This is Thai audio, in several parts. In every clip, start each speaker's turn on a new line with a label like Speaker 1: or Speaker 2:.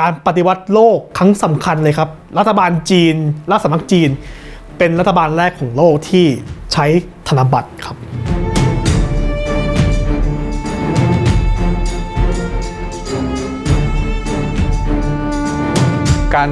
Speaker 1: การปฏิวัติโลกครั้งสำคัญเลยครับ รัฐบาลจีน รัฐสำนักจีน เป็นรัฐบาลแรกของโลกที่ใช้ธนบัตรครับ
Speaker 2: การ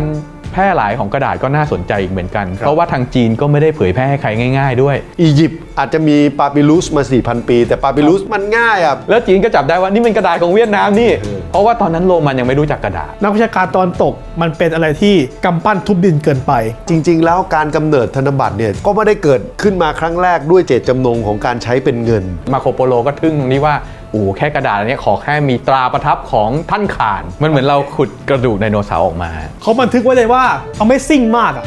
Speaker 2: แพร่หลายของกระดาษก็น่าสนใจอีกเหมือนกัน เพราะว่าทางจีนก็ไม่ได้เผยแพร่ให้ใครง่าย ๆ ด้วย
Speaker 3: อียิปต์อาจจะมีปาปิลุสมา 4,000 ปี แต่ปาปิลุสมันง่ายอะ
Speaker 2: แล้วจีนก็จับได้ว่านี่เป็นกระดาษของเวียดนามนี่ เพราะว่าตอนนั้นโรมันยังไม่รู้จักกระดาษ
Speaker 1: นักวิชาการตอนตกมันเป็นอะไรที่กำปั้นทุบดินเกินไป
Speaker 3: จริง ๆ แล้วการกำเนิดธนบัตรเนี่ยก็ไม่ได้เกิดขึ้นมาครั้งแรกด้วยเจตจำนงของการใช้เป็นเงิน
Speaker 2: มาโคโปโลก็ทึ่งตรงนี้ว่า โอ้แค่กระดาษอันนี้ขอแค่มีตราประทับของท่านข่าน มันเหมือนเราขุดกระดูกไดโนเสาร์ออกมา
Speaker 1: เขาบันทึกไว้เลยว่า Amazing มากอะ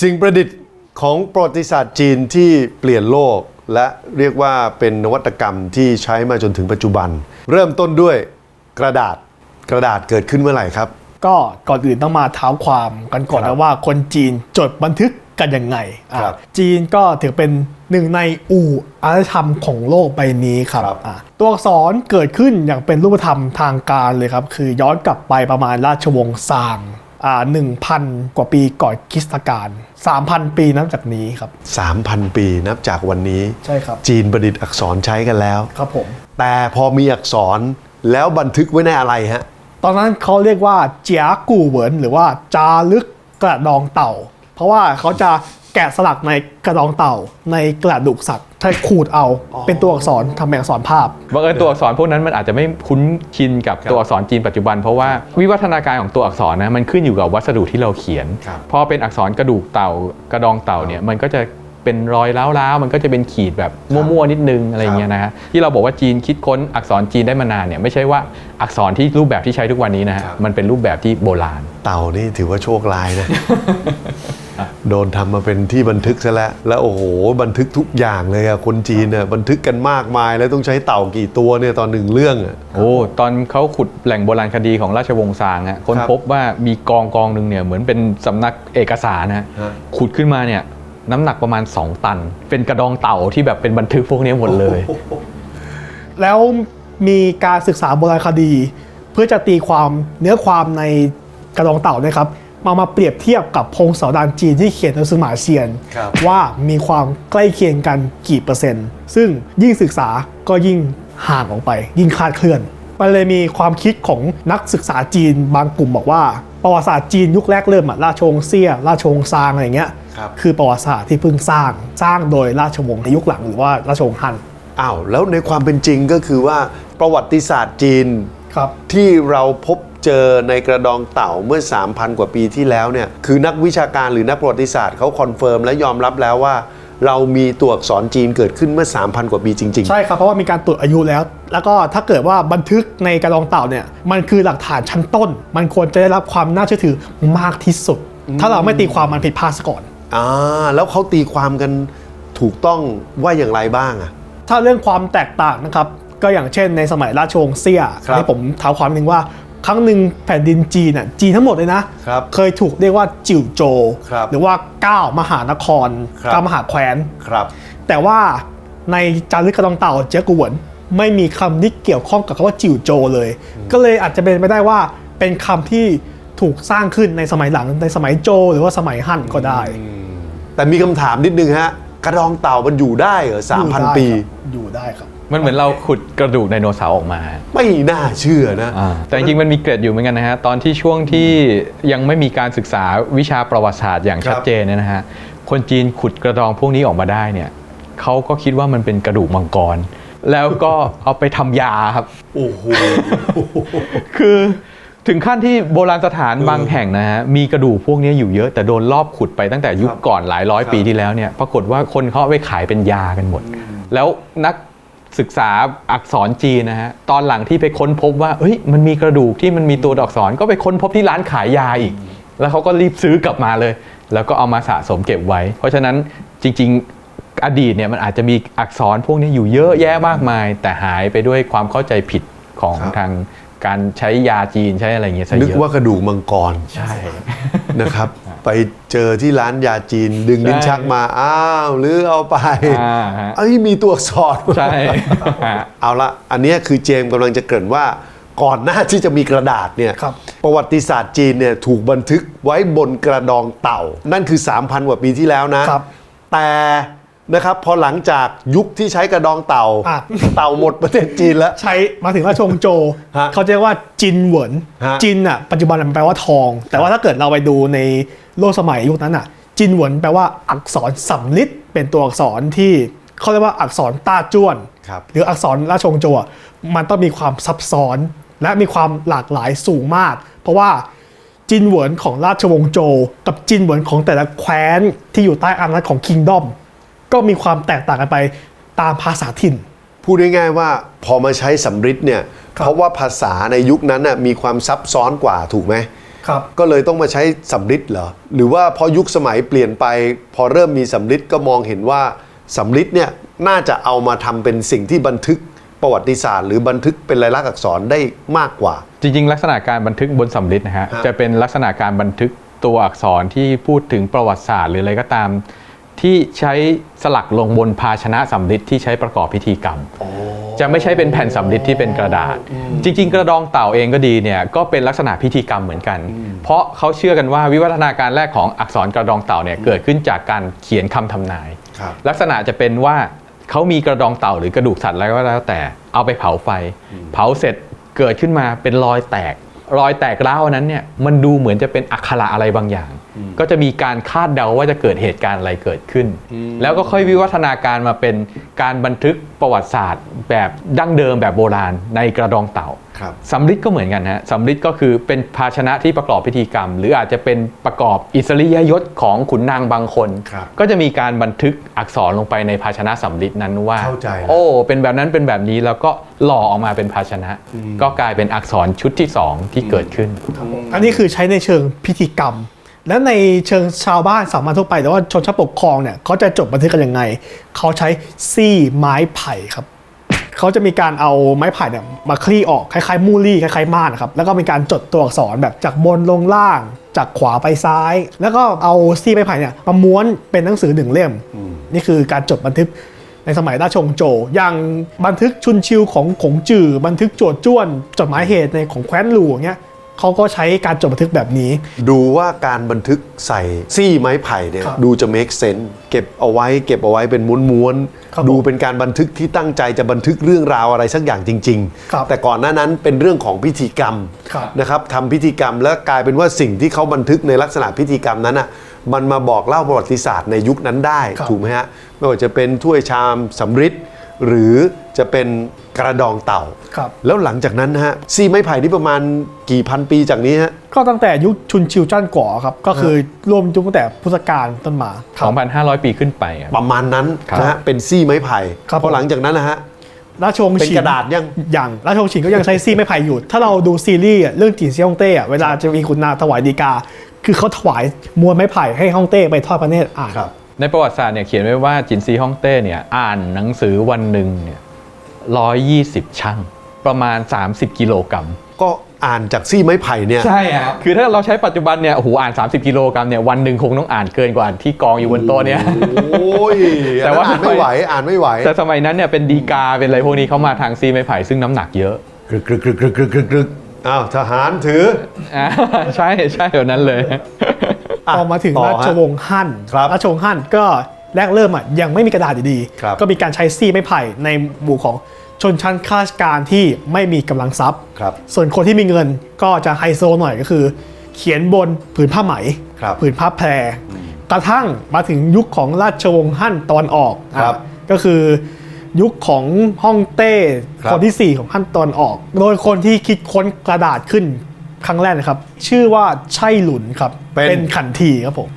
Speaker 3: สิ่งประดิษฐ์ของประวัติศาสตร์จีนที่เปลี่ยนโลก และเรียกว่าเป็นนวัตกรรมที่ใช้มาจนถึงปัจจุบัน เริ่มต้นด้วยกระดาษกระดาษเกิดขึ้นเมื่อไหร่ครับ
Speaker 1: ก็ก่อนอื่นต้องมาเท้าความกันก่อน
Speaker 3: ครั
Speaker 1: นะ
Speaker 3: บ
Speaker 1: ว่าคนจีนจดบันทึกกันยังไงอะ
Speaker 3: ครับ
Speaker 1: จีนก็ถือเป็นหนึ่งในอู่อารยธรรมของโลกใบนี้ครับ
Speaker 3: ครับ
Speaker 1: อะตัวอักษรเกิดขึ้นอย่างเป็นรูปธรรมทางการเลยครับ คือย้อนกลับไปประมาณราชวงศ์ซางอ่า หนึ่งพันกว่าปีก่อนคริสตกาล3,000 ปีนับจากนี้ครับ
Speaker 3: 3,000 ปีนับจากวันนี้
Speaker 1: ใช่ครับ
Speaker 3: จีนประดิษฐ์อักษรใช้กันแล้ว
Speaker 1: ครับผม
Speaker 3: แต่พอมีอักษรแล้วบันทึกไว้ในอะไรฮะ
Speaker 1: ตอนนั้นเขาเรียกว่าเจียกู่เหวินหรือว่าจารึกกระดองเต่า เพราะว่าเขาจะ แกะสลักในกระดองเต่าในกระดูกสัตว์ถ้าขูดเอาเป็นตัวอักษรทำเป็นอักษรภาพ
Speaker 2: บังเอิญตัวอักษรพวกนั้นมันอาจจะไม่คุ้นชินกับตัวอักษรจีนปัจจุบัน เพราะว่าวิวัฒนาการของตัวอักษรนะมันขึ้นอยู่กับวัสดุที่เราเขียน
Speaker 3: ครับ
Speaker 2: พอเป็นอักษรกระดูกเต่ากระดองเต่าเนี่ยมันก็จะเป็นรอยร้าวๆมันก็จะเป็นขีดแบบมั่วๆนิดนึงอะไรอย่างเงี้ยนะฮะที่เราบอกว่าจีนคิดค้นอักษรจีนได้มานานเนี่ยไม่ใช่ว่าอักษรที่รูปแบบที่ใช้ทุกวันนี้นะฮะ
Speaker 3: ครับ
Speaker 2: มันเป็นรูปแบบที่โบราณ
Speaker 3: เต่านี่ถือว่าโชคร้ายนะ โดนทำมาเป็นที่บันทึกซะแล้ว แล้วโอ้โห บันทึกทุกอย่างเลยอะคนจีนเนี่ยบันทึกกันมากมาย แล้วต้องใช้เต่ากี่ตัวเนี่ยตอนหนึ่งเรื่องอะ
Speaker 2: โอ้ตอนเขาขุดแหล่งโบราณคดีของราชวงศ์ซางฮะคน
Speaker 3: ครับ
Speaker 2: พบว่ามีกองกองหนึ่งเนี่ยเหมือนเป็นสำนักเอกสารนะฮะ
Speaker 3: ฮะ
Speaker 2: ขุดขึ้นมาเนี่ยน้ำหนักประมาณ 2 ตัน เป็นกระดองเต่าที่แบบเป็นบันทึกพวกนี้หมดเลย
Speaker 1: แล้วมีการศึกษาโบราณคดี เพื่อจะตีความเนื้อความในกระดองเต่าเนะครับ มามาเปรียบเทียบกับพงศาวดารจีนที่เขียนหนังสือหมาเซียน
Speaker 3: ครับ
Speaker 1: ว่ามีความใกล้เคียงกันกี่เปอร์เซ็นต์ ซึ่งยิ่งศึกษาก็ยิ่งห่างออกไป ยิ่งคลาดเคลื่อน มันเลยมีความคิดของนักศึกษาจีนบางกลุ่มบอกว่า ประวัติศาสตร์จีนยุคแรกเริ่มอะราชวงศ์เซี่ยราชวงศ์ซางอะไรอย่างเงี้ย
Speaker 3: ครับ
Speaker 1: คือประวัติศาสตร์ที่เพิ่งสร้างสร้างโดยราชวงศ์ในยุคหลังหรือว่าราชวงศ์ฮั่น
Speaker 3: อ้าวแล้วในความเป็นจริงก็คือว่าประวัติศาสตร์จีน
Speaker 1: ครับ
Speaker 3: ที่เราพบ เจอในกระดองเต่าเมื่อ 3,000 กว่าปีที่แล้วเนี่ยคือนักวิชาการหรือนักประวัติศาสตร์เขาคอนเฟิร์มและยอมรับแล้วว่า เรามีตัวอักษรจีนเกิดขึ้นเมื่อ 3,000 กว่าปีจริง
Speaker 1: ใช่ครับ เพราะว่ามีการตรวจอายุแล้ว แล้วก็ถ้าเกิดว่าบันทึกในกระดองเต่าเนี่ยมันคือหลักฐานชั้นต้น มันควรจะได้รับความน่าเชื่อถือมากที่สุด ถ้าเราไม่ตีความมันผิดพลาดซะก่อน
Speaker 3: อ่าแล้วเขาตีความกันถูกต้องว่าอย่างไรบ้างอะ
Speaker 1: ถ้าเรื่องความแตกต่างนะครับก็อย่างเช่นในสมัยราชวงศ์เซี่ย
Speaker 3: ครับ
Speaker 1: ที่ผมเท้าความหนึ่งว่า ครั้งหนึ่งแผ่นดินจีนอะจีนทั้งหมดเลยนะ
Speaker 3: ครับ
Speaker 1: เคยถูกเรียกว่าจิ๋วโจ
Speaker 3: ครับ
Speaker 1: หรือว่าเก้ามหานคร
Speaker 3: ครับ
Speaker 1: เก้ามหาแคว้น
Speaker 3: ครับ
Speaker 1: แต่ว่าในจารึกกระดองเต่าเจ๊กหวนไม่มีคำที่เกี่ยวข้องกับคำว่าจิ๋วโจเลย ก็เลยอาจจะเป็นไปได้ว่าเป็นคำที่ถูกสร้างขึ้นในสมัยหลังในสมัยโจหรือว่าสมัยฮั่นก็ได้
Speaker 3: แต่มีคำถามนิดนึงฮะ กระดองเต่ามันอยู่ได้เหรอสามพันปี
Speaker 1: อยู่ได้ครับ
Speaker 2: มันเหมือนเราขุดกระดูกไดโนเสาร์ออกมา
Speaker 3: ไม่น่าเชื่อนะ
Speaker 2: แต่จริงๆมันมีเกร็ดอยู่เหมือนกันนะฮะ ตอนที่ช่วงที่ยังไม่มีการศึกษาวิชาประวัติศาสตร์อย่างชัดเจนเนี่ยนะฮะ คนจีนขุดกระดองพวกนี้ออกมาได้เนี่ยเขาก็คิดว่ามันเป็นกระดูกมังกร แล้วก็เอาไปทำยาครับ
Speaker 3: โอ้โห
Speaker 2: คือถึงขั้นที่โบราณสถานบางแห่งนะฮะมีกระดูกพวกนี้อยู่เยอะแต่โดนลอบขุดไปตั้งแต่ยุคก่อนหลายร้อยปีที่แล้วเนี่ยปรากฏว่าคนเขาเอาไปขายเป็นยากันหมด แล้วนัก ศึกษาอักษรจีนนะฮะตอนหลังที่ไปค้นพบว่าเฮ้ยมันมีกระดูกที่มันมีตัวอักษรก็ไปค้นพบที่ร้านขายยาอีก แล้วเขาก็รีบซื้อกลับมาเลย แล้วก็เอามาสะสมเก็บไว้ เพราะฉะนั้นจริง ๆอดีตเนี่ยมันอาจจะมีอักษรพวกนี้อยู่เยอะแยะมากมาย แต่หายไปด้วยความเข้าใจผิดของ
Speaker 3: ครับ
Speaker 2: ทางการใช้ยาจีนใช้อะไรอย่างเงี้ยซะ
Speaker 3: นึก
Speaker 2: เยอะ
Speaker 3: ว่ากระดูกมังกร
Speaker 2: ใช่
Speaker 3: นะครับ ไปเจอที่ร้านยาจีน ดึงลิ้น
Speaker 2: ใช่
Speaker 3: ชักมา อ้าวหรือเอาไป
Speaker 2: อ่าฮะ
Speaker 3: เอ้ยมีตัวอักษร
Speaker 2: ใช่ฮะ
Speaker 3: เอาละอันเนี้ยคือเจมส์กำลังจะเกริ่นว่าก่อนหน้าที่จะมีกระดาษเนี่ย
Speaker 1: ครับ
Speaker 3: ประวัติศาสตร์จีนเนี่ยถูกบันทึกไว้บนกระดองเต่า นั่นคือ 3,000 กว่าปีที่แล้วนะ
Speaker 1: ครับ
Speaker 3: แต่นะครับพอหลังจากยุคที่ใช้กระดองเต่า
Speaker 1: อะ
Speaker 3: เต่าหมดประเทศจีนแล้ว
Speaker 1: ใช้มาถึงราชวงศ์โจ
Speaker 3: ฮะ
Speaker 1: เขาจะเรียกว่าจินเหวิน
Speaker 3: ฮะ
Speaker 1: จินอะปัจจุบันมันแปลว่าทอง แต่ว่าถ้าเกิดเราไปดูใน โลกสมัยยุคนั้นอะจินเหวินแปลว่าอักษรสำลิดเป็นตัวอักษรที่เขาเรียกว่าอักษรต้าจ้วน
Speaker 3: ครับ
Speaker 1: หรืออักษรราชวงศ์โจอะมันต้องมีความซับซ้อน และมีความหลากหลายสูงมาก เพราะว่าจินเหวินของราชวงศ์โจกับจินเหวินของแต่ละแคว้นที่อยู่ใต้อำนาจของคิงดอมก็มีความแตกต่างกันไปตามภาษาถิ่น
Speaker 3: พูดง่ายๆว่าพอมาใช้สำริดเนี่ย
Speaker 1: ครับ
Speaker 3: เพราะว่าภาษาในยุคนั้นน่ะมีความซับซ้อนกว่าถูกไหม
Speaker 1: ครับ
Speaker 3: ก็เลยต้องมาใช้สำริดเหรอ หรือว่าพอยุคสมัยเปลี่ยนไป พอเริ่มมีสำริดก็มองเห็นว่าสำริดเนี่ยน่าจะเอามาทำเป็นสิ่งที่บันทึกประวัติศาสตร์หรือบันทึกเป็นลายลักษณ์อักษรได้มากกว่า
Speaker 2: จริง ๆ ลักษณะการบันทึกบนสำริดนะฮะ
Speaker 3: ฮะ
Speaker 2: จะเป็นลักษณะการบันทึกตัวอักษรที่พูดถึงประวัติศาสตร์ หรืออะไรก็ตาม ที่ใช้สลักลงบนภาชนะสำริดที่ใช้ประกอบพิธีกรรม จะไม่ใช่เป็นแผ่นสำริดที่เป็นกระดาษ จริง ๆ กระดองเต่าเองก็ดีเนี่ยก็เป็นลักษณะพิธีกรรมเหมือนกัน เพราะเขาเชื่อกันว่าวิวัฒนาการแรกของอักษรกระดองเต่าเนี่ยเกิดขึ้นจากการเขียนคำทำนาย
Speaker 3: ครับ
Speaker 2: ลักษณะจะเป็นว่าเขามีกระดองเต่าหรือกระดูกสัตว์อะไรก็แล้วแต่เอาไปเผาไฟ เผาเสร็จเกิดขึ้นมาเป็นรอยแตก รอยแตกร้าวอันนั้นเนี่ยมันดูเหมือนจะเป็นอักขระอะไรบางอย่าง ก็จะมีการคาดเดาว่าจะเกิดเหตุการณ์อะไรเกิดขึ้น แล้วก็ค่อยวิวัฒนาการมาเป็นการบันทึกประวัติศาสตร์ แบบดั้งเดิมแบบโบราณในกระดองเต่า
Speaker 3: ครับ
Speaker 2: สำริดก็เหมือนกันฮะสำริดก็คือเป็นภาชนะที่ประกอบพิธีกรรม หรืออาจจะเป็นประกอบอิสริยยศของขุนนางบางคน
Speaker 3: ครับ
Speaker 2: ก็จะมีการบันทึกอักษรลงไปในภาชนะสำริดนั้นว่า
Speaker 3: เข้าใจแล้ว
Speaker 2: โอ้ เป็นแบบนั้นเป็นแบบนี้แล้วก็หล่อออกมาเป็นภาชนะ ก็กลายเป็นอักษรชุดที่สองที่เกิดขึ้น
Speaker 1: อันนี้คือใช้ในเชิงพิธีกรรม และในเชิงชาวบ้านสามัญทั่วไป แต่ว่าชนชั้นปกครองเนี่ยเขาจะจดบันทึกกันยังไง เขาใช้ซี่ไม้ไผ่ครับเขาจะมีการเอาไม้ไผ่เนี่ยมาคลี่ออกคล้ายๆมูลี่คล้ายๆม่านนะครับแล้วก็มีการจดตัวอักษรแบบจากบนลงล่าง จากขวาไปซ้าย แล้วก็เอาซี่ไม้ไผ่เนี่ยมาม้วนเป็นหนังสือหนึ่งเล่ม นี่คือการจดบันทึกในสมัยราชวงศ์โจวอย่างบันทึกชุนชิวของขงจือ บันทึกโจวจ้วน จดหมายเหตุในของแคว้นหลวงเนี่ย เขาก็ใช้การจดบันทึกแบบนี้
Speaker 3: ดูว่าการบันทึกใส่ซี่ไม้ไผ่เนี่ย
Speaker 1: ครับ
Speaker 3: ดูจะ make sense เก็บเอาไว้เก็บเอาไว้เป็นม้วน
Speaker 1: ครับ
Speaker 3: ๆดู
Speaker 1: ผม
Speaker 3: เป็นการบันทึกที่ตั้งใจจะบันทึกเรื่องราวอะไรสักอย่างจริง
Speaker 1: ครับ
Speaker 3: ๆแต่ก่อนหน้านั้นเป็นเรื่องของพิธีกรรม
Speaker 1: ครับ
Speaker 3: นะครับทำพิธีกรรมแล้วกลายเป็นว่าสิ่งที่เขาบันทึกในลักษณะพิธีกรรมนั้นอะมันมาบอกเล่าประวัติศาสตร์ในยุคนั้นได้
Speaker 1: ครับ
Speaker 3: ถูกไหมฮะไม่ว่าจะเป็นถ้วยชามสำริด หรือจะเป็นกระดองเต่า
Speaker 1: ครับ
Speaker 3: แล้วหลังจากนั้นนะฮะซี่ไม้ไผ่นี่ประมาณกี่พันปีจากนี้ฮะ
Speaker 1: ก็ตั้งแต่ยุคชุนชิวจ้านก่อครับ ก็คือรวมยุคตั้งแต่พุทธกาลต้นมาครับ
Speaker 2: 2,500 ปีขึ้นไปครับ
Speaker 3: ประมาณนั้น
Speaker 2: ครับ
Speaker 3: นะฮะเป็นซี่ไม้ไผ่
Speaker 1: ครับ
Speaker 3: พอหลังจากนั้นนะฮะ
Speaker 1: ราชวงศ์
Speaker 3: เป็น
Speaker 1: ฉิน
Speaker 3: กระดาษยัง
Speaker 1: อย่างราชวงศ์ฉินก็ยังใช้ซี่ไม้ไผ่อยู่ ถ้าเราดูซีรีส์อะเรื่องจีนเซี่ยงเต้อะเวลาจะมีคุณนาถวายดีกา คือเขาถวายมวลไม้ไผ่ให้ฮ่องเต้ไปทอดพระเนตรอ่าน
Speaker 3: ครับ
Speaker 2: ในประวัติศาสตร์เนี่ยเขียนไว้ว่าจินซีฮ่องเต้เนี่ยอ่านหนังสือวันหนึ่งเนี่ยร้อยยี่สิบช่างประมาณ 30 กิโลกรัม
Speaker 3: ก็อ่านจากซี่ไม้ไผ่เนี่ย
Speaker 2: ใช่ฮะคือถ้าเราใช้ปัจจุบันเนี่ยโอ้โหอ่าน 30 กิโลกรัมเนี่ยวันหนึ่งคงต้องอ่านเกินกว่าที่กองอยู่บนโต๊ะเนี่ย
Speaker 3: โอ้ย
Speaker 2: แต่
Speaker 3: แต่
Speaker 2: ว่า
Speaker 3: ว่าอ่านไม่ไหวอ่านไม่ไหว
Speaker 2: แต่สมัยนั้นเนี่ยเป็นดีกาเป็นอะไรพวกนี้เขามาทางซีไม้ไผ่ซึ่งน้ำหนักเยอะ
Speaker 3: กรึกกรึกกรึกกรึกกรึกกรึกกรึกอ้าวทหารถือ
Speaker 2: อ่าใช่ใช่แบบนั้นเลย
Speaker 3: อะ
Speaker 1: พอมาถึง
Speaker 3: ต่อ
Speaker 1: ราช
Speaker 3: ฮะ
Speaker 1: วงศ์ฮั่น
Speaker 3: ครับ
Speaker 1: ราชวงศ์ฮั่นก็แรกเริ่มอะยังไม่มีกระดาษอยู่ดี
Speaker 3: ครับ
Speaker 1: ก็มีการใช้ซี่ไม้ไผ่ในหมู่ของชนชั้นข้าราชการที่ไม่มีกำลังทรัพย์
Speaker 3: ครับ
Speaker 1: ส่วนคนที่มีเงินก็จะไฮโซหน่อยก็คือ เขียนบนผืนผ้าไหม
Speaker 3: ครับ
Speaker 1: ผืนผ้าแพร กระทั่งมาถึงยุคของราชวงศ์ฮั่นตอนออก
Speaker 3: ครับ
Speaker 1: อะก็คือยุคของฮ่องเต้
Speaker 3: ครับ
Speaker 1: คนทีสี่ 4 ของฮั่นตอนออก โดยคนที่คิดค้นกระดาษขึ้น ครั้งแรกนะครับ ชื่อว่าไช่หลุนครับ
Speaker 3: เป็น
Speaker 1: ขันทีครับผม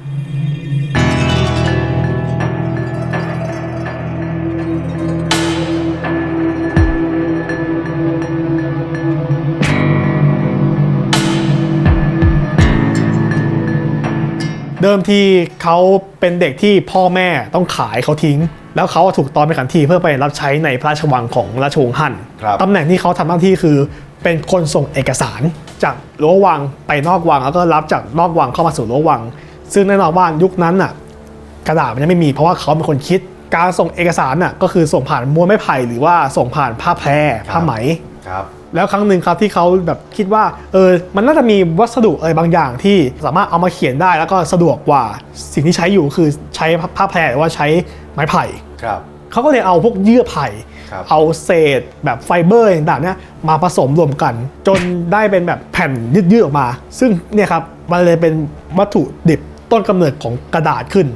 Speaker 1: เดิมทีเขาเป็นเด็กที่พ่อแม่ต้องขายเขาทิ้ง แล้วเขาถูกตอนไปขันทีเพื่อไปรับใช้ในพระราชวังของราชวงศ์ฮั่น
Speaker 3: ครับ
Speaker 1: ตำแหน่งที่เขาทำหน้าที่คือเป็นคนส่งเอกสาร จากรั้ววังไปนอกวัง แล้วก็รับจากนอกวังเข้ามาสู่รั้ววัง ซึ่งแน่นอนว่ายุคนั้นน่ะกระดาษมันยังไม่มีเพราะว่าเขาเป็นคนคิด การส่งเอกสารน่ะก็คือส่งผ่านม้วนไม้ไผ่หรือว่าส่งผ่านผ้าแพรผ้าไหม
Speaker 3: ครับ
Speaker 1: แล้วครั้งหนึ่งครับที่เขาแบบคิดว่าเออมันน่าจะมีวัสดุอะไรบางอย่างที่สามารถเอามาเขียนได้แล้วก็สะดวกกว่าสิ่งที่ใช้อยู่คือใช้ผ้าแพรหรือว่าใช้ไม้ไผ่
Speaker 3: ครับ
Speaker 1: เขาก็เลยเอาพวกเยื่อไผ่
Speaker 3: ครับ
Speaker 1: เอาเศษแบบไฟเบอร์ต่างๆเนี่ยมาผสมรวมกัน จนได้เป็นแบบแผ่นยืดๆออกมา ซึ่งเนี่ยครับมันเลยเป็นวัตถุดิบต้นกำเนิดของกระดาษขึ้น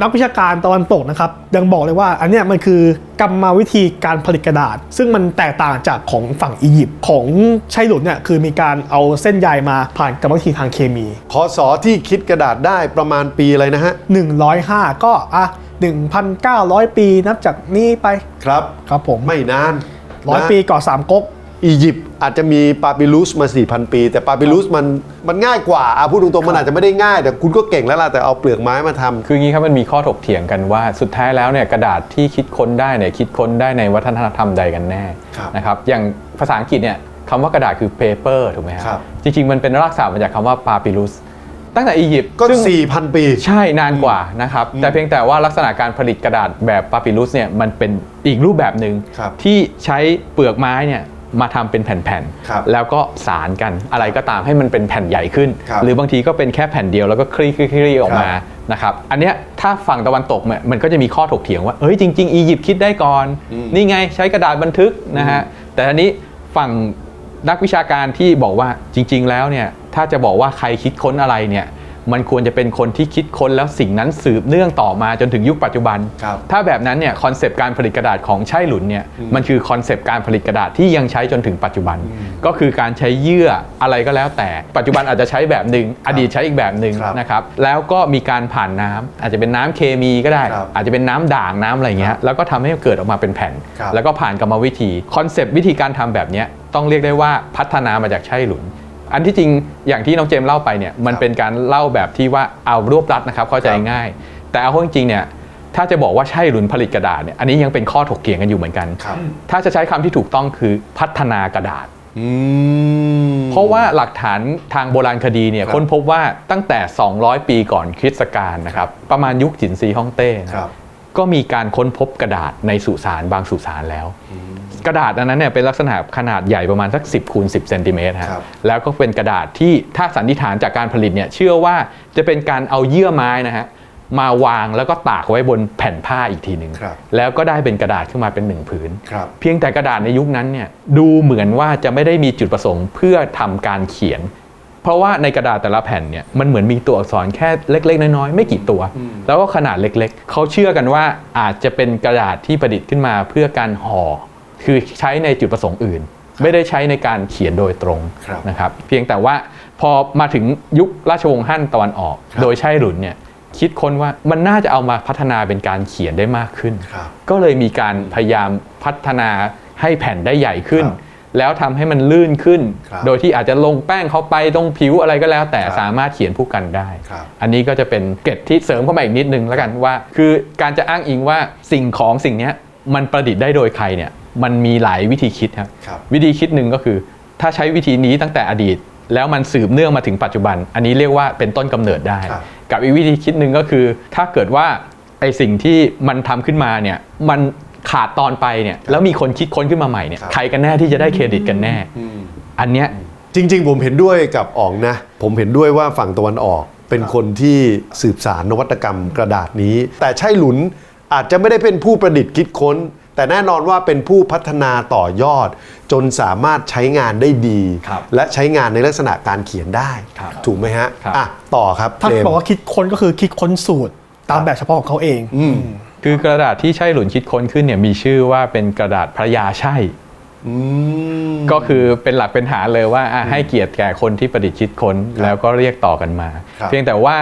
Speaker 1: นักวิชาการตะวันตกนะครับ ยังบอกเลยว่าอันเนี้ยมันคือกรรมวิธีการผลิตกระดาษ ซึ่งมันแตกต่างจากของฝั่งอียิปต์ของไชหลุนเนี่ยคือมีการเอาเส้นใยมาผ่านกรรมวิธีทางเคมี
Speaker 3: พศที่คิดกระดาษได้ประมาณปีอะไรนะฮะ
Speaker 1: 105 ก็อะ 1,900 ปีนับจากนี้ไป
Speaker 3: ครับ
Speaker 1: ครับผม
Speaker 3: ไม่นาน
Speaker 1: ร้อย
Speaker 3: นะ
Speaker 1: ปีก่อสามก๊ก
Speaker 3: อียิปต์อาจจะมีปาปิลุสมา 4,000 ปี แต่ปาปิลุสมันมันง่ายกว่าอะพูดตรงๆมันอาจจะไม่ได้ง่าย แต่คุณก็เก่งแล้วล่ะแต่เอาเปลือกไม้มาทำ
Speaker 2: คืออย่างนี้ครับมันมีข้อถกเถียงกันว่าสุดท้ายแล้วเนี่ยกระดาษที่คิดค้นได้เนี่ยคิดค้นได้ในวัฒนธรรมใดกันแน่
Speaker 3: ครับ
Speaker 2: นะครับอย่างภาษาอังกฤษเนี่ยคำว่ากระดาษคือ paper ถูกไหม
Speaker 3: ครับ
Speaker 2: จริงๆ มันเป็นรากศัพท์มาจากคำว่า papyrus ตั้งแต่อียิปต์
Speaker 3: ก็
Speaker 2: ซึ่ง
Speaker 3: 4,000 ปี
Speaker 2: ใช่นานกว่านะครับ แต่เพียงแต่ว่าลักษณะการผลิตกระดาษแบบปาปิรุสเนี่ยมันเป็นอีกรูปแบบหนึ่ง
Speaker 3: ครับ
Speaker 2: ที่ใช้เปลือกไม้เนี่ยมาทำเป็นแผ่น
Speaker 3: ครับ
Speaker 2: ๆ แล้วก็สารกันอะไรก็ตามให้มันเป็นแผ่นใหญ่ขึ้น
Speaker 3: ครับ
Speaker 2: หรือบางทีก็เป็นแค่แผ่นเดียวแล้วก็คลี่คลี่ๆออกมา
Speaker 3: ครับ
Speaker 2: นะครับอันเนี้ยถ้าฝั่งตะวันตกเนี่ยมันก็จะมีข้อถกเถียงว่าเอ้ยจริง ๆ อียิปต์คิดได้ก่อนนี่ไงใช้กระดาษบันทึกนะฮะแต่อันนี้ฝั่ง นักวิชาการที่บอกว่าจริง ๆ แล้วเนี่ยถ้าจะบอกว่าใครคิดค้นอะไรเนี่ยมันควรจะเป็นคนที่คิดค้นแล้วสิ่งนั้นสืบเนื่องต่อมาจนถึงยุคปัจจุบัน
Speaker 3: ครับ
Speaker 2: ถ้าแบบนั้นเนี่ยคอนเซปต์การผลิตกระดาษของไช่หลุนเนี่ยมันคือคอนเซปต์การผลิตกระดาษที่ยังใช้จนถึงปัจจุบัน ก็คือการใช้เยื่ออะไรก็แล้วแต่ ปัจจุบันอาจจะใช้แบบหนึ่งอดีตใช้อีกแบบหนึ่ง
Speaker 3: ครับ
Speaker 2: นะครับแล้วก็มีการผ่านน้ำอาจจะเป็นน้ำเคมีก็ได้
Speaker 3: ครับ
Speaker 2: อาจจะเป็นน้ำด่างน้ำอะไรอย่างเงี้ยแล้วก็ทำให้เกิดออกมาเป็นแผ่น
Speaker 3: ครับ
Speaker 2: แล้วก็ผ่านกรรมวิธีคอนเซปต์วิธีการทำแบบเนี้ย ต้องเรียกได้ว่าพัฒนามาจากไช่หลุน อันที่จริงอย่างที่น้องเจมส์เล่าไปเนี่ยมันเป็นการเล่าแบบที่ว่าเอารวบรัดนะครับเข้าใจ
Speaker 3: ครับ
Speaker 2: ง่าย แต่เอาเข้าจริงๆเนี่ยถ้าจะบอกว่าใช่หลุนผลิตกระดาษเนี่ยอันนี้ยังเป็นข้อถกเถียงกันอยู่เหมือนกัน
Speaker 3: ครับ
Speaker 2: ถ้าจะใช้คำที่ถูกต้องคือพัฒนากระดาษ
Speaker 3: อืม
Speaker 2: เพราะว่าหลักฐานทางโบราณคดีเนี่ย
Speaker 3: ครับ
Speaker 2: ค้นพบว่าตั้งแต่ 200 ปีก่อนคริสตกาลนะครับ ประมาณยุคจินซีฮ่องเต้นะครับก็มีการค้นพบกระดาษในสุสานบางสุสานแล้ว กระดาษอันนั้นเนี่ยเป็นลักษณะขนาดใหญ่ประมาณสัก 10คูณ10เซนติเมตรฮะ
Speaker 3: ครับ
Speaker 2: แล้วก็เป็นกระดาษที่ถ้าสันนิษฐานจากการผลิตเนี่ยเชื่อว่าจะเป็นการเอาเยื่อไม้นะฮะมาวางแล้วก็ตากไว้บนแผ่นผ้าอีกทีหนึ่ง
Speaker 3: ครับ
Speaker 2: แล้วก็ได้เป็นกระดาษขึ้นมาเป็นหนึ่งผืน
Speaker 3: ครับ
Speaker 2: เพียงแต่กระดาษในยุคนั้นเนี่ยดูเหมือนว่าจะไม่ได้มีจุดประสงค์เพื่อทำการเขียน เพราะว่าในกระดาษแต่ละแผ่นเนี่ยมันเหมือนมีตัวอักษรแค่เล็ก ๆ น้อยๆไม่กี่ตัว แล้วก็ขนาดเล็กๆ เขาเชื่อกันว่าอาจจะเป็นกระดาษที่ประดิษฐ์ขึ้นมาเพื่อการห่อ คือใช้ในจุดประสงค์อื่น ไม่ได้ใช้ในการเขียนโดยตรง
Speaker 3: ครับ
Speaker 2: นะครับ เพียงแต่ว่าพอมาถึงยุคราชวงศ์ฮั่นตะวันออก
Speaker 3: ครับ
Speaker 2: โดยใช่หลุนเนี่ยคิดค้นว่ามันน่าจะเอามาพัฒนาเป็นการเขียนได้มากขึ้น
Speaker 3: ครับ
Speaker 2: ก็เลยมีการพยายามพัฒนาให้แผ่นได้ใหญ่ขึ้น
Speaker 3: ครับ
Speaker 2: แล้วทำให้มันลื่นขึ้น
Speaker 3: ครับ
Speaker 2: โดยที่อาจจะลงแป้งเข้าไปตรงผิวอะไรก็แล้ว แต่
Speaker 3: ครับ
Speaker 2: สามารถเขียนผู้กันได้
Speaker 3: ครับ
Speaker 2: อันนี้ก็จะเป็นเกร็ดที่เสริมเข้ามาอีกนิดนึงแล้วกันว่า คือการจะอ้างอิงว่าสิ่งของสิ่งเนี้ยมันประดิษฐ์ได้โดยใครเนี่ย มันมีหลายวิธีคิดครับ
Speaker 3: ครับ
Speaker 2: วิธีคิดหนึ่งก็คือ ถ้าใช้วิธีนี้ตั้งแต่อดีต แล้วมันสืบเนื่องมาถึงปัจจุบัน อันนี้เรียกว่าเป็นต้นกำเนิดได้
Speaker 3: ครับ
Speaker 2: กับอีกวิธีคิดหนึ่งก็คือ ถ้าเกิดว่าไอสิ่งที่มันทำขึ้นมาเนี่ยมันขาดตอนไปเนี่ยแล้วมีคนคิดค้นขึ้นมาใหม่เนี่ย
Speaker 3: ครับ
Speaker 2: ใครกันแน่ที่จะได้เครดิตกันแน่
Speaker 3: อืม
Speaker 2: อันเนี้ย
Speaker 3: จริงๆ ผมเห็นด้วยกับอ๋องนะ ผมเห็นด้วยว่าฝั่งตะวันออกเป็นคนที่สืบสารนวัตกรรมกระดาษนี้ แต่ใช่หลุนอาจจะไม่ได้เป็นผู้ประดิษฐ์คิดค้น แต่แน่นอนว่าเป็นผู้พัฒนาต่อยอด จนสามารถใช้งานได้ดี
Speaker 2: ครับ
Speaker 3: และใช้งานในลักษณะการเขียนได้
Speaker 2: ครับ
Speaker 3: ถูกไหมฮะ
Speaker 2: ครับ
Speaker 3: อะต่อครับ
Speaker 1: ถ้า
Speaker 3: เจมส์
Speaker 1: บอกว่าคิดค้นก็คือคิดค้นสูตรตามแบบเฉพาะของเขาเอง
Speaker 3: อืม
Speaker 2: คือกระดาษที่ใช่หลุนคิดค้นขึ้นเนี่ยมีชื่อว่าเป็นกระดาษพระยาใช่
Speaker 3: อืม
Speaker 2: ก็คือเป็นหลักเป็นฐานเลยว่าอะให้เกียรติแก่คนที่ประดิษฐ์คิดค้นแล้วก็เรียกต่อกันมา
Speaker 3: ครับ
Speaker 2: เพียงแต่ว่า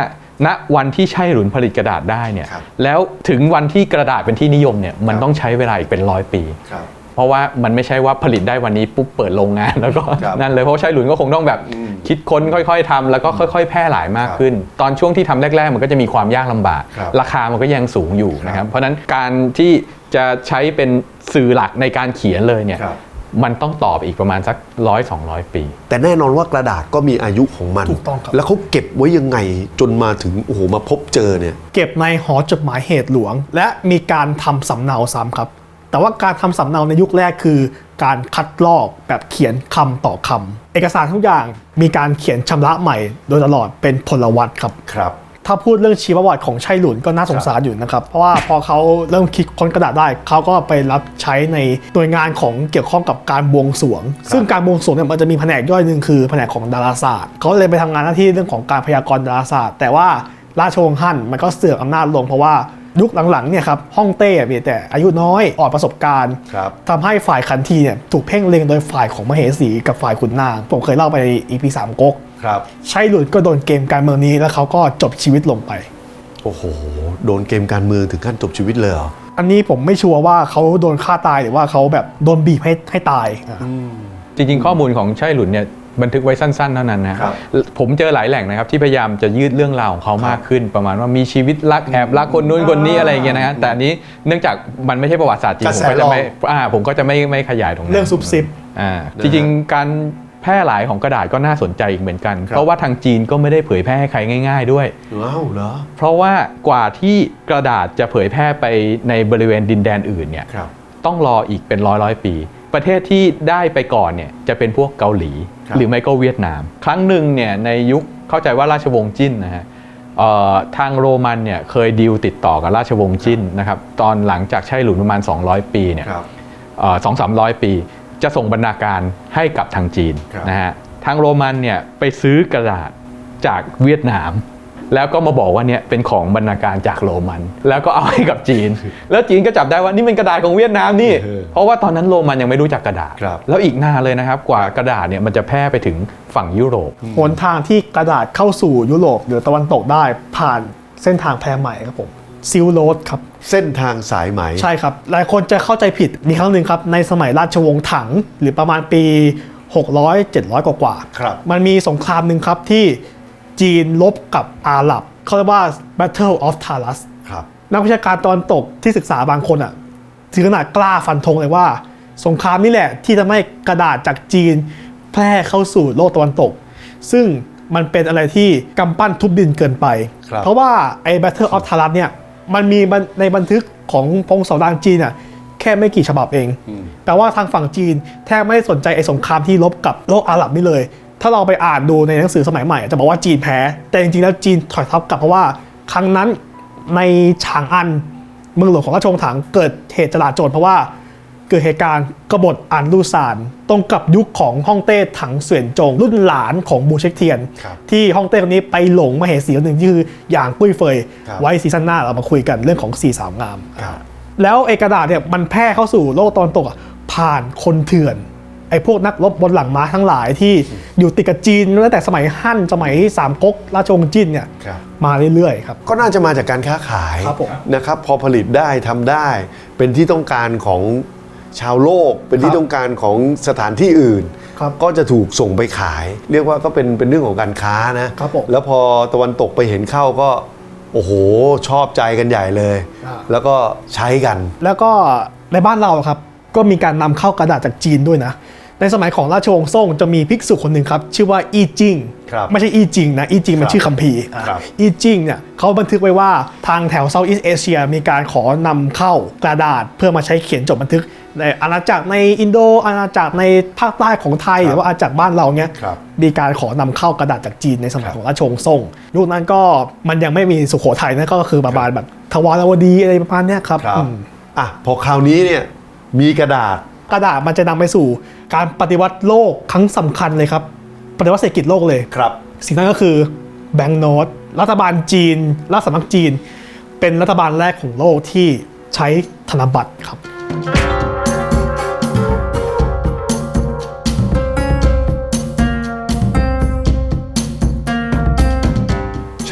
Speaker 2: ณวันที่ใช่หลุนผลิตกระดาษได้เนี่ย
Speaker 3: ครับ
Speaker 2: แล้วถึงวันที่กระดาษเป็นที่นิยมเนี่ยมัน
Speaker 3: ครับ
Speaker 2: ต้องใช้เวลาอีกเป็นร้อยปี
Speaker 3: ครับ
Speaker 2: เพราะว่ามันไม่ใช่ว่าผลิตได้วันนี้ปุ๊บเปิดโรงงาน แล้วก็
Speaker 3: ครับ
Speaker 2: นั่นเลยเพราะใช่หลุนก็คงต้องแบบ
Speaker 3: อืม
Speaker 2: คิดค้นค่อย ๆทำแล้วก็ค่อย ๆ แพร่หลายมาก
Speaker 3: ครับ
Speaker 2: ขึ้น ตอนช่วงที่ทำแรก ๆ มันก็จะมีความยากลำบาก
Speaker 3: ครับ
Speaker 2: ราคามันก็ยังสูงอยู่นะค
Speaker 3: ครั
Speaker 2: รับบ เพราะฉะนั้นการที่จะใช้เป็นสื่อหลักในการเขียนเลยเนี่ย
Speaker 3: ครับ
Speaker 2: มันต้องต่อไปอีกประมาณสักร้อยสองร้อยปี
Speaker 3: แต่แน่นอนว่ากระดาษก็มีอายุของมัน
Speaker 1: ถูกต้องครับ
Speaker 3: แล้วเขาเก็บไว้ยังไงจนมาถึงโอ้โหมาพบเจอเนี่ย
Speaker 1: เก็บในหอจดหมายเหตุหลวง และมีการทำสำเนาซ้ำครับ แต่ว่าการทำสำเนาในยุคแรกคือ การคัดลอกแบบเขียนคำต่อคำเอกสารทุกอย่างมีการเขียนชำระใหม่โดยตลอดเป็นพลวัตครับ
Speaker 3: ครับ
Speaker 1: ถ้าพูดเรื่องชีวประวัติของชัยหลุนก็น่าสงสารอยู่นะครับ เพราะว่าพอเขาเริ่มคิดค้นกระดาษได้ เขาก็ไปรับใช้ในหน่วยงานของเกี่ยวข้องกับการบวงสรวง ซึ่งการบวงสรวงเนี่ยมันจะมีแผนกย่อยหนึ่งคือแผนกของดาราศาสตร์ เขาเลยไปทำงานหน้าที่เรื่องของการพยากรณ์ดาราศาสตร์ แต่ว่าราชวงศ์ฮั่นมันก็เสื่อมอำนาจลงเพราะว่ายุคหลังๆเนี่ยครับฮ่องเต้มีแต่อายุน้อยอ่อนประสบการณ์
Speaker 3: ครับ
Speaker 1: ทำให้ฝ่ายขันทีเนี่ยถูกเพ่งเล็งโดยฝ่ายของมเหสีกับฝ่ายขุนนาง ผมเคยเล่าไปใน EP สามก๊ก
Speaker 3: ครับ
Speaker 1: ชัยหลุนก็โดนเกมการเมืองนี้แล้วเขาก็จบชีวิตลงไป
Speaker 3: โอ้โห โดนเกมการเมืองถึงขั้นจบชีวิตเลยเหรอ
Speaker 1: อันนี้ผมไม่ชัวร์ว่าเขาโดนฆ่าตายหรือว่าเขาแบบโดนบีบให้ให้ตาย
Speaker 2: จริงๆ ข้อมูลของใช่หลุนเนี่ยบันทึกไว้สั้นๆ เท่านั้นนะครับ ผมเจอหลายแหล่งนะครับที่พยายามจะยืดเรื่องราวของเขามากขึ้น ประมาณว่ามีชีวิตรักแอบรักคนนู้นคนนี้อะไรอย่างเงี้ยนะฮะแต่อันนี้เนื่องจากมันไม่ใช่ประวัติศาสตร์จริง
Speaker 3: กระ
Speaker 2: ผม
Speaker 3: แส
Speaker 2: ก็จะไม่
Speaker 3: รอง
Speaker 2: อ่าผมก็จะไม่ไม่ขยายตรงนั้น
Speaker 1: เรื่องซุบซิบ
Speaker 2: อ่าจริงๆการ แพร่หลายของกระดาษก็น่าสนใจอีกเหมือนกัน
Speaker 3: ครับ
Speaker 2: เพราะว่าทางจีนก็ไม่ได้เผยแพร่ให้ใครง่าย ๆ ด้วย
Speaker 3: อ้าวเหรอ
Speaker 2: เพราะว่ากว่าที่กระดาษจะเผยแพร่ไปในบริเวณดินแดนอื่นเนี่ย
Speaker 3: ครับ
Speaker 2: ต้องรออีกเป็นร้อยร้อยปี ประเทศที่ได้ไปก่อนเนี่ยจะเป็นพวกเกาหลี
Speaker 3: ครับ
Speaker 2: หรือไม่ก็เวียดนาม ครั้งหนึ่งเนี่ยในยุคเข้าใจว่าราชวงศ์จิ้นนะฮะเอ่อทางโรมันเนี่ยเคยดีลติดต่อกับราชวงศ์จิ้นนะครับตอนหลังจากใช้หลุนประมาณ 200 ปีเนี่ย
Speaker 3: ครับ
Speaker 2: สองสามร้อยปี จะส่งบรรณาการให้กับทางจีน
Speaker 3: ครับ
Speaker 2: นะฮะทางโรมันเนี่ยไปซื้อกระดาษจากเวียดนาม แล้วก็มาบอกว่าเนี่ยเป็นของบรรณาการจากโรมัน แล้วก็เอาให้กับจีน แล้วจีนก็จับได้ว่านี่เป็นกระดาษของเวียดนามนี่
Speaker 3: เออ
Speaker 2: เพราะว่าตอนนั้นโรมันยังไม่รู้จักกระดาษ
Speaker 3: ครับ
Speaker 2: แล้วอีกนานเลยนะครับกว่ากระดาษเนี่ยมันจะแพร่ไปถึงฝั่งยุโรป
Speaker 1: หนทางที่กระดาษเข้าสู่ยุโรปหรือตะวันตกได้ผ่านเส้นทางแพรใหม่ครับผม ซิลโรดครับ
Speaker 3: เส้นทางสายไหม
Speaker 1: ใช่ครับ หลายคนจะเข้าใจผิดมีครั้งหนึ่งครับ ในสมัยราชวงศ์ถัง หรือประมาณปี 600 700 กว่ากว่าๆ
Speaker 3: ครับ
Speaker 1: มันมีสงครามหนึ่งครับที่จีนลบกับอาหรับ เขาเรียกว่า Battle of Talas
Speaker 3: ครับ
Speaker 1: นักวิชาการตอนตกที่ศึกษาบางคนอะถึงขนาดกล้าฟันธงเลยว่า สงครามนี่แหละที่ทำให้กระดาษจากจีน แพร่เข้าสู่โลกตะวันตก ซึ่งมันเป็นอะไรที่กำปั้นทุบดินเกินไป
Speaker 3: ครับ
Speaker 1: เพราะว่าไอ้ Battle of Talas เนี่ย มันมีบันในบันทึกของพงศาวดารจีนอะแค่ไม่กี่ฉบับเอง แปลว่าทางฝั่งจีนแทบไม่ได้สนใจไอ้สงครามที่ลบกับโลกอาหรับนี่เลย ถ้าเราไปอ่านดูในหนังสือสมัยใหม่จะบอกว่าจีนแพ้ แต่จริงๆแล้วจีนถอยทับกลับเพราะว่าครั้งนั้นในฉางอันเมืองหลวงของราชวงศ์ถังเกิดเหตุจลาจลเพราะว่า เกิดเหตุการณ์กบฏอันลูซานตรงกับยุคของฮ่องเต้ถังเสวียนจง รุ่นหลานของบูเช็กเทียน
Speaker 3: ครับ
Speaker 1: ที่ฮ่องเต้คนนี้ไปหลงมาเหสีคนหนึ่งที่คืออย่างปุ้ยเฟย
Speaker 3: ครับ
Speaker 1: ไว้ซีซั่นหน้าเรามาคุยกันเรื่องของสี่สาวงาม
Speaker 3: ครับ
Speaker 1: แล้วไอ้กระดาษเนี่ยมันแพร่เข้าสู่โลกตะวันตกอะผ่านคนเถื่อนไอ้พวกนักรบบนหลังม้าทั้งหลายที่อยู่ติดกับจีนตั้งแต่สมัยฮั่นสมัยสามก๊กราชวงศ์จีนเนี่ย
Speaker 3: ครับ
Speaker 1: มาเรื่อยๆครับ
Speaker 3: ก็น่าจะมาจากการค้าขาย
Speaker 1: ครับผม
Speaker 3: นะครับพอผลิตได้ทำได้ เป็นที่ต้องการของ ชาวโลกเป็นที่
Speaker 1: ครับ
Speaker 3: ต้องการของสถานที่อื่น
Speaker 1: ครับ
Speaker 3: ก็จะถูกส่งไปขาย เรียกว่าก็เป็นเป็นเรื่องของการค้านะ
Speaker 1: ครับผม
Speaker 3: แล้วพอตะวันตกไปเห็นเข้าก็โอ้โหชอบใจกันใหญ่เลย
Speaker 1: อ่า
Speaker 3: แล้วก็ใช้กัน
Speaker 1: แล้วก็ในบ้านเราครับ ก็มีการนำเข้ากระดาษจากจีนด้วยนะ ในสมัยของราชวงศ์ซ่งจะมีภิกษุคนหนึ่งครับ ชื่อว่าอีจิง
Speaker 3: ครับ
Speaker 1: ไม่ใช่อีจิงนะอีจิงมันชื่อคัมภีร์อะ
Speaker 3: ครับ
Speaker 1: อีจิงเนี่ยเขาบันทึกไว้ว่าทางแถวเซาท์อีสเอเชียมีการขอนำเข้ากระดาษเพื่อมาใช้เขียนจดบันทึก ในอาณาจักรในอินโดอาณาจักรในภาคใต้ของไทยหรือว่าอาณาจักรบ้านเราเนี่ย
Speaker 3: ครับ
Speaker 1: มีการขอนำเข้ากระดาษจากจีนในสมัยของราชวงศ์ซ่งยุคนั้นก็มันยังไม่มีสุโขทัยนะก็คือประมาณแบบทวารวดีอะไรประมาณเนี้ยครับ
Speaker 3: ครับ
Speaker 1: อืม
Speaker 3: อะพอคราวนี้เนี่ยมีกระดาษ
Speaker 1: กระดาษมันจะนำไปสู่การปฏิวัติโลกครั้งสำคัญเลยครับปฏิวัติเศรษฐกิจโลกเลย
Speaker 3: ครับ
Speaker 1: สิ่งนั้นก็คือแบงก์โนตรัฐบาลจีนรัฐสำนักจีน เป็นรัฐบาลแรกของโลกที่ใช้ธนบัตรครับ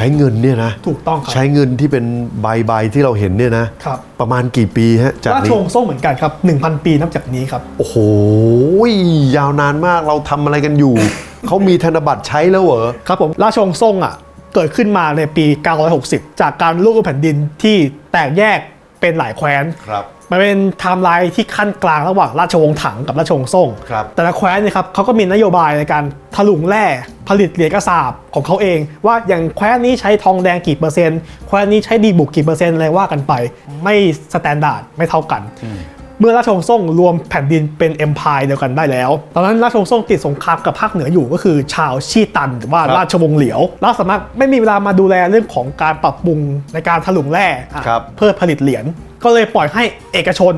Speaker 3: ช้เงินเนี่ยนะ
Speaker 1: ถูกต้องครับ
Speaker 3: ใช้เงินที่เป็นใบใบๆที่เราเห็นเนี่ยนะ
Speaker 1: ครับ
Speaker 3: ประมาณกี่ปีฮะจาก
Speaker 1: ราช
Speaker 3: นี้
Speaker 1: วงศ์ซ่งเหมือนกันครับ 1,000 ปีนับจากนี้ครับ
Speaker 3: โอ้โหยาวนานมากเราทำอะไรกันอยู่ เขามีธนบัตรใช้แล้วเหรอ
Speaker 1: ครับผมราชวงศ์ซ่งอะเกิดขึ้นมาในปี 960 จากการลูกแผ่นดินที่แตกแยกเป็นหลายแคว้น
Speaker 3: ครับ
Speaker 1: มันเป็นไทม์ไลน์ที่ขั้นกลางระหว่างราชวงศ์ถังกับราชวงศ์ซ่ง
Speaker 3: ครับ
Speaker 1: แต่ละแคว้นเนี่ยครับเขาก็มีนโยบายในการถลุงแร่ผลิตเหรียญกระสาบของเขาเอง ว่าอย่างแคว้นนี้ใช้ทองแดงกี่เปอร์เซ็นต์แคว้นนี้ใช้ดีบุกกี่เปอร์เซ็นต์อะไรว่ากันไป ไม่สแตนดาร์ดไม่เท่ากัน เมื่อราชวงศ์ซ่งรวมแผ่นดินเป็นเอ็มพายเดียวกันได้แล้ว ตอนนั้นราชวงศ์ซ่งติดสงครามกับภาคเหนืออยู่ก็คือชาวชีตันหรือว่า
Speaker 3: ครับ
Speaker 1: ราชวงศ์เหลียวราชสำนักไม่มีเวลามาดูแลเรื่องของการปรับปรุงในการถลุงแร่อะ
Speaker 3: ครับ
Speaker 1: เพื่อผลิตเหรียญก็เลยปล่อยให้เอกชน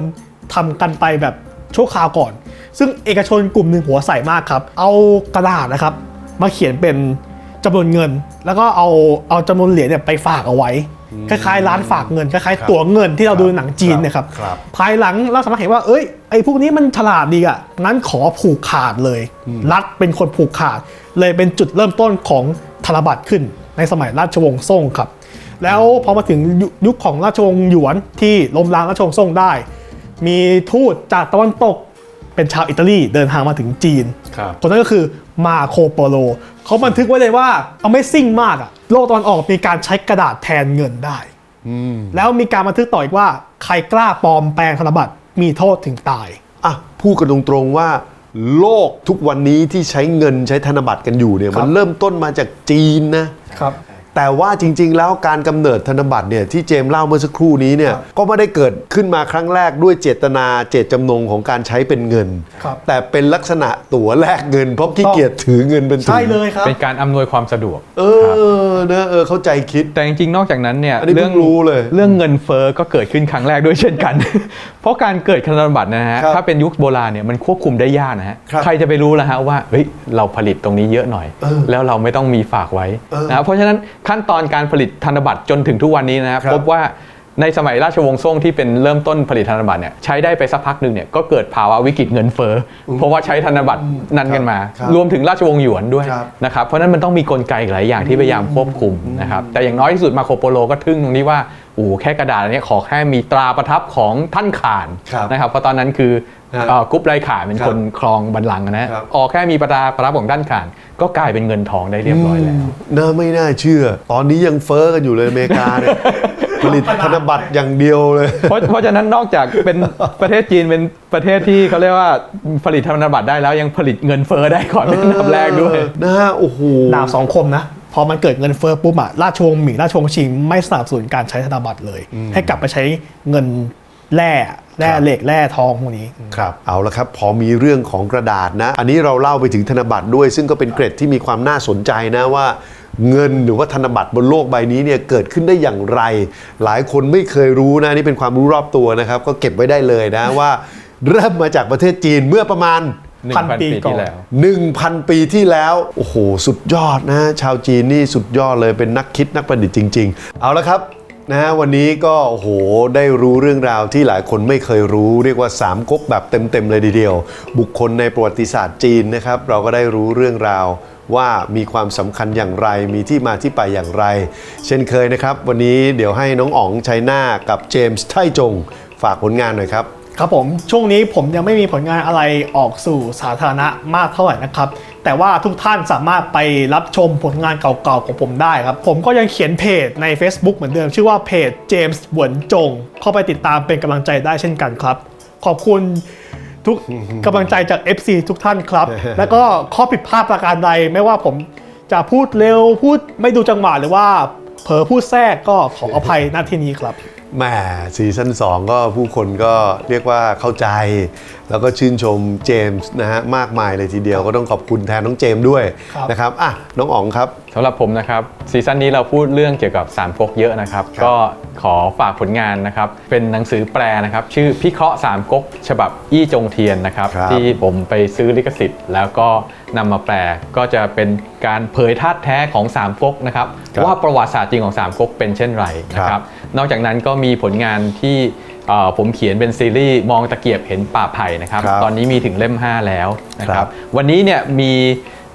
Speaker 1: ทำกันไปแบบชั่วคราวก่อน ซึ่งเอกชนกลุ่มหนึ่งหัวใส่มากครับ เอากระดาษนะครับ มาเขียนเป็นจำนวนเงิน แล้วก็เอาเอาจำนวนเหรียญเนี่ยไปฝากเอาไว้ คล้ายๆร้านฝากเงินคล้าย
Speaker 3: ครับ
Speaker 1: ๆตั๋วเงินที่เราดูในหนังจีนเนยครับ
Speaker 3: ครับ
Speaker 1: ภายหลังเราสามารถเห็นว่าเอ้ยไอ้พวกนี้มันฉลาดดีอะงั้นขอผูกขาดเลย รัฐเป็นคนผูกขาด เลยเป็นจุดเริ่มต้นของธนบัตรขึ้น ในสมัยราชวงศ์ซ่งครับ แล้วพอมาถึงยุยุคของราชวงศ์หยวนที่ล้มล้างราชวงศ์ซ่งได้ มีทูตจากตะวันตกเป็นชาวอิตาลีเดินทางมาถึงจีน
Speaker 3: ครับ
Speaker 1: คนนั้นก็คือมาโคโปโลเขาบันทึกไว้เลยว่า Amazing มากอะโลกตะวันออกมีการใช้กระดาษแทนเงินได้ แล้วมีการบันทึกต่ออีกว่า ใครกล้าปลอมแปลงธนบัตรมีโทษถึงตาย
Speaker 3: อะพูดกันตรงๆว่าโลกทุกวันนี้ที่ใช้เงินใช้ธนบัตรกันอยู่เนี่ย
Speaker 1: ครับ
Speaker 3: มันเริ่มต้นมาจากจีนนะ
Speaker 1: ครับ
Speaker 3: แต่ว่าจริง ๆ แล้วการกำเนิดธนบัตรเนี่ยที่เจมส์เล่าเมื่อสักครู่นี้เนี่ยก็ไม่ได้เกิดขึ้นมาครั้งแรกด้วยเจตนาเจตจำนงของการใช้เป็นเงิน
Speaker 1: ครับ
Speaker 3: แต่เป็นลักษณะตั๋วแลกเงินเพราะขี้เกียจถือเงินเป็นถุง
Speaker 1: ใช่เลยครับ
Speaker 2: เป็นการอำนวยความสะดวก
Speaker 3: เออนะเออเข้าใจคิด
Speaker 2: แต่จริง ๆ นอกจากนั้นเนี่ย
Speaker 3: อันนี้เพิ่งรู้เลย
Speaker 2: เรื่องเงินเฟ้อก็เกิดขึ้นครั้งแรกด้วยเช่นกัน เพราะการเกิดธนบัตรนะฮะ
Speaker 3: ครับ
Speaker 2: ถ้าเป็นยุคโบราณเนี่ยมันควบคุมได้ยากนะฮะ
Speaker 3: ครับ
Speaker 2: ใครจะไปรู้ล่ะฮะว่าเฮ้ยเราผลิตตรงนี้เยอะหน่อย
Speaker 3: เออ
Speaker 2: แล้วเราไม่ต้องมีฝากไว้
Speaker 3: เออ
Speaker 2: นะเพราะฉะนั้นขั้นตอนการผลิตธนบัตรจนถึงทุกวันนี้นะฮะ
Speaker 3: ครับ
Speaker 2: พบว่าในสมัยราชวงศ์ซ่งที่เป็นเริ่มต้นผลิตธนบัตรเนี่ยใช้ได้ไปสักพักหนึ่งเนี่ยก็เกิดภาวะวิกฤตเงินเฟ้ออเพราะว่าใช้ธนบัตรนั้นกันมา
Speaker 3: ครับ
Speaker 2: รวมถึงราชวงศ์หยวนด้วย
Speaker 3: ครับ
Speaker 2: นะครับเพราะฉะนั้นมันต้องมีกลไกอีกหลายอย่างที่พยายามควบคุมนะครับแต่อย่างน้อยที่สุดมาโคโปโลก็ทึ่งตรงนี้ว่า โอ้โหแค่กระดาษอันเนี้ยขอแค่มีตราประทับของท่านข่าน
Speaker 3: ครับ
Speaker 2: นะครับเพราะตอนนั้นคือ
Speaker 3: ครับ
Speaker 2: เอ่อกรุ๊ปไรข่านเป็น
Speaker 3: ครับ
Speaker 2: คนครองบัลลังก์นะฮะออกแค่มีประตราประทับของท่านข่าน ก็กลายเป็นเงินทองได้เรียบร้อยแล้ว
Speaker 3: น่าไม่น่าเชื่อ ตอนนี้ยังเฟ้อกันอยู่เลยอเมริกาเนี่ยผลิตธนบัตรอย่างเดียวเลย
Speaker 2: เพราะเพราะฉะนั้นนอกจากเป็นประเทศจีนเป็นประเทศที่เขาเรียกว่าผลิตธนบัตรได้แล้วยังผลิตเงินเฟ้อได้ก่อนเป็นอันดับแรกด้วย
Speaker 3: นะฮะโอ้โห
Speaker 1: ดาบสองคมนะ พอมันเกิดเงินเฟ้อปุ๊บอะราชวงศ์หมิงราชวงศ์ชิงไม่สนับสนุนการใช้ธนบัตรเลย ให้กลับไปใช้เงินแร่แร่
Speaker 3: ครับ
Speaker 1: เหล็กแร่ทองพวกนี้
Speaker 3: ครับเอาละครับ พอมีเรื่องของกระดาษนะ อันนี้เราเล่าไปถึงธนบัตรด้วย ซึ่งก็เป็นเกร็ดที่มีความน่าสนใจนะว่าเงินหรือว่าธนบัตรบนโลกใบนี้เนี่ยเกิดขึ้นได้อย่างไร หลายคนไม่เคยรู้นะนี่เป็นความรู้รอบตัวนะครับ ก็เก็บไว้ได้เลยนะว่า เริ่มมาจากประเทศจีนเมื่อประมาณ
Speaker 1: พัน
Speaker 2: 1,000
Speaker 1: ปี
Speaker 2: ปี
Speaker 1: ก่อน
Speaker 2: ที่แล้ว
Speaker 3: 1,000 ปีที่แล้ว โอ้โห สุดยอดนะ ชาวจีนนี่สุดยอดเลยเป็นนักคิดนักประดิษฐ์จริง ๆ เอาละครับนะฮะวันนี้ก็โอ้โหได้รู้เรื่องราวที่หลายคนไม่เคยรู้ เรียกว่าสามก๊กแบบเต็มๆเลยทีเดียว บุคคลในประวัติศาสตร์จีนนะครับ เราก็ได้รู้เรื่องราวว่ามีความสำคัญอย่างไรมีที่มาที่ไปอย่างไร เช่นเคยนะครับ วันนี้เดี๋ยวให้น้องอ๋องชัยนากับเจมส์ไทจง ฝากผลงานหน่อยครับ
Speaker 1: ครับผมช่วงนี้ผมยังไม่มีผลงานอะไรออกสู่สาธารณะมากเท่าไหร่นะครับ แต่ว่าทุกท่านสามารถไปรับชมผลงานเก่าๆของผมได้ครับ ผมก็ยังเขียนเพจใน Facebook เหมือนเดิม ชื่อว่าเพจเจมส์หวนจง เข้าไปติดตามเป็นกำลังใจได้เช่นกันครับ ขอบคุณทุกกำลังใจจาก FC ทุกท่านครับ แล้วก็ข้อผิดพลาดประการใดไม่ว่าผมจะพูดเร็วพูดไม่ดูจังหวะหรือว่าเผลอพูดแทรกก็ขออภัยณที่นี้ครับ
Speaker 3: แหมซีซั่น2 ก็ผู้คนก็เรียกว่าเข้าใจ แล้วก็ชื่นชมเจมส์นะฮะมากมายเลยทีเดียวก็ต้องขอบคุณแทนน้องเจมส์ด้วย
Speaker 1: ครับ
Speaker 3: นะครับอะน้องอ๋องครับ
Speaker 2: สำหรับผมนะครับซีซั่นนี้เราพูดเรื่องเกี่ยวกับสามก๊กเยอะนะครับ
Speaker 3: ครับ
Speaker 2: ก็ขอฝากผลงานนะครับ เป็นหนังสือแปลนะครับ ชื่อพิเคราะห์สามก๊กฉบับอี้จงเทียนนะครับ
Speaker 3: ครับ
Speaker 2: ที่ผมไปซื้อลิขสิทธิ์ แล้วก็นำมาแปลก็จะเป็นการเผยธาตุแท้ของสามก๊กนะครับ ว่าประวัติศาสตร์จริงของสามก๊กเป็นเช่นไรนะครับ นอกจากนั้นก็มีผลงานที่เอ่อผมเขียนเป็นซีรีส์มองตะเกียบเห็นป่าไผ่นะครับ
Speaker 3: ครับ
Speaker 2: ตอนนี้มีถึงเล่ม 5 แล้วนะค
Speaker 3: ครั
Speaker 2: รับบวันนี้เนี่ยมี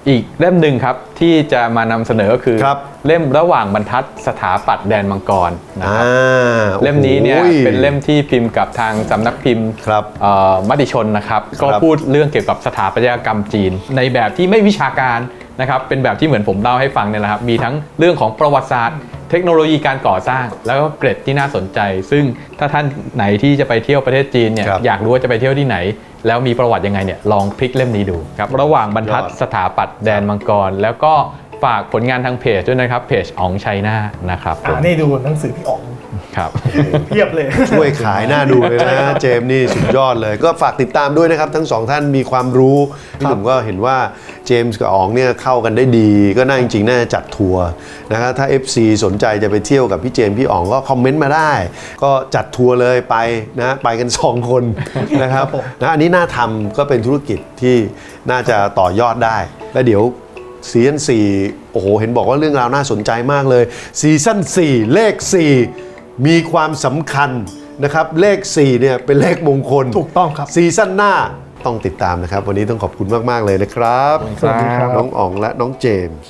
Speaker 2: อีกเล่มหนึ่งครับที่จะมานำเสนอก็คือ
Speaker 3: ครับ
Speaker 2: เล่มระหว่างบรรทัดสถาปัตย์แดนมังกรนะครับ
Speaker 3: อ่า
Speaker 2: เล่มนี้เนี่ย
Speaker 3: โอ้โห
Speaker 2: เป็นเล่มที่พิมพ์กับทางสำนักพิมพ์
Speaker 3: ครับ
Speaker 2: เอ่อมติชนนะครับ
Speaker 3: ครับ
Speaker 2: ก็พูดเรื่องเกี่ยวกับสถาปัตยกรรมจีน ในแบบที่ไม่วิชาการนะครับเป็นแบบที่เหมือนผมเล่าให้ฟังเนี่ยแหละครับมีทั้งเรื่องของประวัติศาสตร์ เทคโนโลยีการก่อสร้าง แล้วก็เกร็ดที่น่าสนใจ ซึ่งถ้าท่านไหนที่จะไปเที่ยวประเทศจีนเนี่ย
Speaker 3: ครับ
Speaker 2: อยากรู้ว่าจะไปเที่ยวที่ไหน แล้วมีประวัติยังไงเนี่ยลองพลิกเล่มนี้ดูครับระหว่างบรรทัด
Speaker 3: ยอด
Speaker 2: สถาปัตย์แดนมังกร แล้วก็ ฝากผลงานทางเพจด้วยนะครับเพจอ๋องชัยนานะครับผม
Speaker 1: อ่านี่ดูหนังสือพี่อ๋อง
Speaker 2: ครับ
Speaker 1: เพียบเลย
Speaker 3: ช่วยขายหน้าดูเลยนะ เจมส์นี่สุดยอดเลย ก็ฝากติดตามด้วยนะครับ ทั้งสองท่านมีความรู้พี่หนุ่มก็เห็นว่าเจมส์กับอ๋องเนี่ยเข้ากันได้ดี ก็น่าจริงๆ น่าจะจัดทัวร์นะครับถ้า FC สนใจจะไปเที่ยวกับพี่เจมส์พี่อ๋องก็คอมเมนต์มาได้ ก็จัดทัวร์เลยไปนะไปกัน 2 คนนะครับ
Speaker 1: ครับผม
Speaker 3: นะอันนี้น่าทำก็เป็นธุรกิจที่น่าจะต่อยอดได้ แล้วเดี๋ยว ซีซั่น4โอ้โห เห็นบอกว่าเรื่องราวน่าสนใจมากเลยซีซั่น4 เลข 4 มีความสำคัญนะครับ เลข 4 เนี่ยเป็นเลขมงคล
Speaker 1: ถูกต้องครับ
Speaker 3: ซีซั่นหน้าต้องติดตามนะครับ วันนี้ต้องขอบคุณมาก ๆ เลยนะครับ
Speaker 1: สวัสดีครับ
Speaker 3: น้องอ๋องและน้องเจมส์